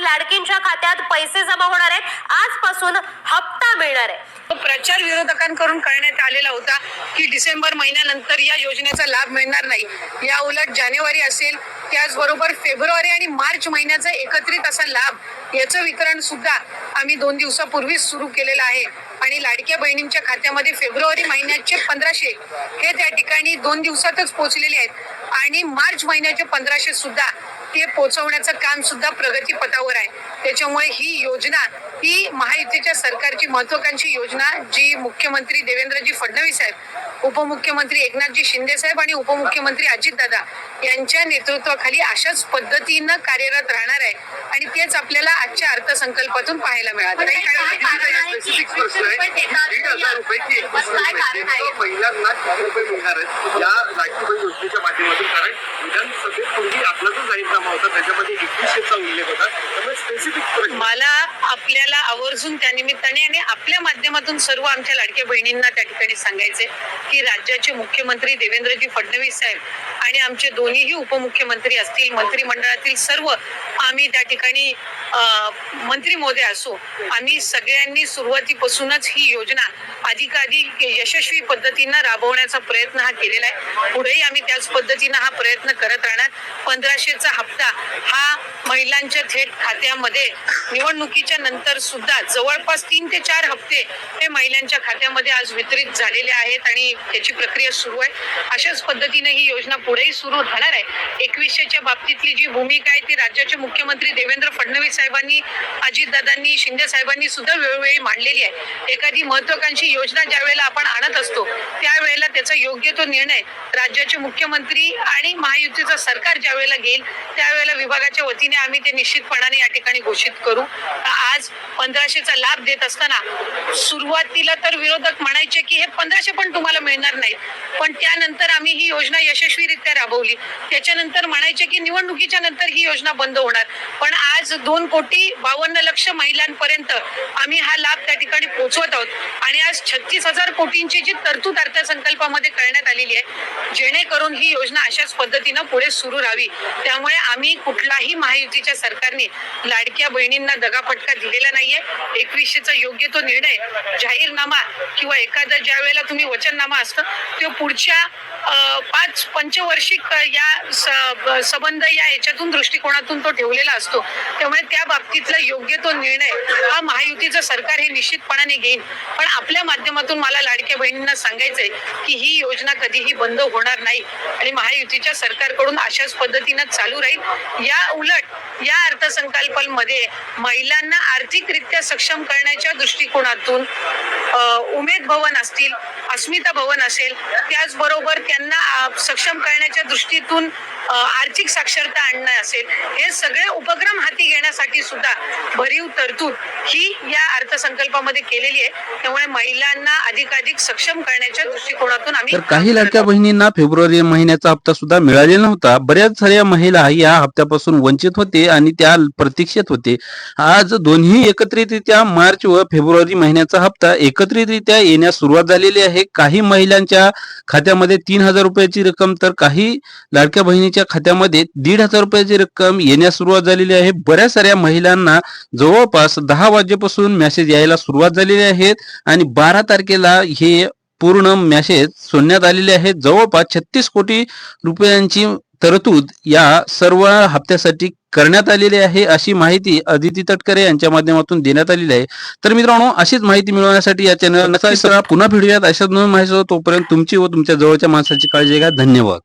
लाडकींच्या खात्यात पैसे जमा होणार आहेत. आजपासून हप्ता मिळणार आहे. प्रचार विरोधकांकडून करण्यात आलेला होता की डिसेंबर महिन्यानंतर या योजनेचा लाभ मिळणार नाही. या उलट जानेवारी असेल त्याचबरोबर फेब्रुवारी आणि मार्च महिन्याचा एकत्रित असा लाभ याचं वितरण सुद्धा आम्ही दोन दिवसापूर्वीच सुरू केलेलं आहे. आणि लाडक्या बहिणींच्या खात्यामध्ये फेब्रुवारी महिन्याचे पंधराशे हे त्या ठिकाणी दोन दिवसातच पोहोचलेले आहेत. आणि मार्च महिन्याचे पंधराशे सुद्धा ते पोहोचवण्याचं काम सुद्धा प्रगतीपथावर आहे. त्याच्यामुळे ही योजना ही महायुतीच्या सरकारची महत्वाकांक्षी योजना जी मुख्यमंत्री देवेंद्रजी फडणवीस साहेब उपमुख्यमंत्री एकनाथजी शिंदे साहेब आणि उपमुख्यमंत्री अजितदादा यांच्या नेतृत्वाखाली अशाच पद्धतीनं कार्यरत राहणार आहे. आणि तेच आपल्याला आजच्या अर्थसंकल्पातून पाहायला मिळालं. स्पेसिफिक प्रश्न आहे दीड हजार रुपये की एकवीस रुपये नेमकं महिलांना किती रुपये मिळणार आहेत या लाडकी बहीण योजनेच्या माध्यमातून कारण विधानसभेत पूर्वी आपला जो जाहीरनामा होता त्याच्यामध्ये एकवीसशेचा उल्लेख होता त्यामुळे स्पेसिफिक प्रश्न मला अजून त्या निमित्ताने आणि आपल्या माध्यमातून सर्व आमच्या लाडक्या बहिणींना त्या ठिकाणी सांगायचे की राज्याचे मुख्यमंत्री देवेंद्रजी फडणवीस साहेब आणि आमचे दोन्हीही उपमुख्यमंत्री असतील मंत्रिमंडळातील सर्व आम्ही त्या ठिकाणी मंत्री महोदय असो आम्ही सगळ्यांनी सुरुवातीपासूनच ही योजना अधिकाधिक यशस्वी पद्धतीनं राबवण्याचा प्रयत्न हा केलेला आहे. पुढेही आम्ही त्याच पद्धतीनं हा प्रयत्न करत राहणार. पंधराशेचा हप्ता हा महिलांच्या थेट खात्यामध्ये निवडणुकीच्या नंतर सुद्धा जवळपास तीन ते चार हप्ते हे महिलांच्या खात्यामध्ये आज वितरित झालेले आहेत आणि त्याची प्रक्रिया सुरू आहे. अशाच पद्धतीने ही योजना पुढेही सुरू राहणार आहे. एकवीसशेच्या बाबतीतली जी भूमिका आहे ती राज्याचे मुख्यमंत्री देवेंद्र फडणवीस साहेबांनी अजितदादांनी शिंदे साहेबांनी सुद्धा वेळोवेळी मांडलेली आहे. एखादी महत्वाकांक्षी योजना ज्या वेळेला आपण आणत असतो त्यावेळेला त्याचा योग्य तो निर्णय राज्याचे मुख्यमंत्री आणि महायुतीचं सरकार ज्या वेळेला घेईल त्यावेळेला विभागाच्या वतीने आम्ही ते निश्चितपणाने या ठिकाणी घोषित करू. आज पंधराशेचा लाभ देत असताना सुरुवातीला तर विरोधक म्हणायचे की हे पंधराशे पण तुम्हाला मिळणार नाही पण त्यानंतर आम्ही ही योजना यशस्वीरित्या राबवली. त्याच्यानंतर म्हणायचे की निवडणुकीच्या नंतर ही योजना बंद होणार. पण आज दोन कोटी बावन्न लक्ष महिलांपर्यंत आम्ही हा लाभ त्या ठिकाणी पोहोचवत आहोत. आणि आज छत्तीस हजार कोटींची जी तरतूद अर्थसंकल्पामध्ये करण्यात आलेली आहे जेणेकरून ही योजना अशाच पद्धतीनं पुढे सुरू राहावी. त्यामुळे आम्ही कुठलाही महायुतीच्या सरकारने लाडक्या बहिणींना दगाफटका दिलेला नाहीये. एकवीसशेचा योग्य तो निर्णय जाहीरनामा किंवा एखादा ज्या वेळेला तुम्ही वचननामा असतं तो पुढच्या पाच पंचवर्षिक या स- संबंध या याच्यातून दृष्टिकोनातून तो ठेवलेला असतो. त्यामुळे त्या बाबतीतला योग्य तो निर्णय हा महायुतीचं सरकार हे निश्चितपणाने घेईन. पण आपल्या माध्यमातून मला लाडक्या बहिणींना सांगायचंय की ही योजना कधीही बंद होणार नाही आणि महायुतीच्या सरकारकडून अशाच पद्धतीनं चालू राहील. या उलट या अर्थसंकल्पामध्ये महिलांना आर्थिकरित्या सक्षम करण्याच्या दृष्टिकोनातून उमेद भवन असतील अस्मिता भवन असेल त्याचबरोबर त्यांना सक्षम करण्याच्या दृष्टीतून आर्थिक साक्षरता आणणं असेल हे सगळे उपक्रम हाती घेण्यासाठी सुद्धा भरीव तरतूद ही या अर्थसंकल्पामध्ये केलेली आहे. त्यामुळे महिलांना अधिकाधिक सक्षम करण्याच्या दृष्टिकोनातून आम्ही तर काही लाडक्या बहिणींना फेब्रुवारी महिन्याचा हप्ता सुद्धा मिळालेला नव्हता. बऱ्याच साऱ्या महिला या हप्त्यापासून वंचित होते आणि त्या प्रतीक्षेत होते. आज दोन्ही एकत्रितरित्या मार्च व फेब्रुवारी महिन्याचा हप्ता एकत्रितरित्या येण्यास सुरुवात झालेली आहे. काही महिलांच्या खात्यामध्ये तीन हजार रुपयाची रक्कम तर काही लाडक्या बहिणीच्या खात्यामध्ये दीड हजार रुपयाची रक्कम येण्यास सुरुवात झालेली आहे. बऱ्याच साऱ्या महिलांना जवळपास दहा वाजेपासून मेसेज यायला सुरुवात झालेली आहेत आणि बारा तारखेला हे पूर्ण मॅसेज सोडण्यात आलेले आहेत. जवळपास छत्तीस कोटी रुपयांची तरतूद या सर्व हप्त्यासाठी करण्यात आलेली आहे अशी माहिती अदिती तटकरे यांच्या माध्यमातून देण्यात आलेली आहे. तर मित्रांनो अशीच माहिती मिळवण्यासाठी या चॅनल नक्की पुन्हा भेटूयात. अशाच नवीन माहिती तोपर्यंत तुमची व तुमच्या जवळच्या माणसाची काळजी घ्या. धन्यवाद.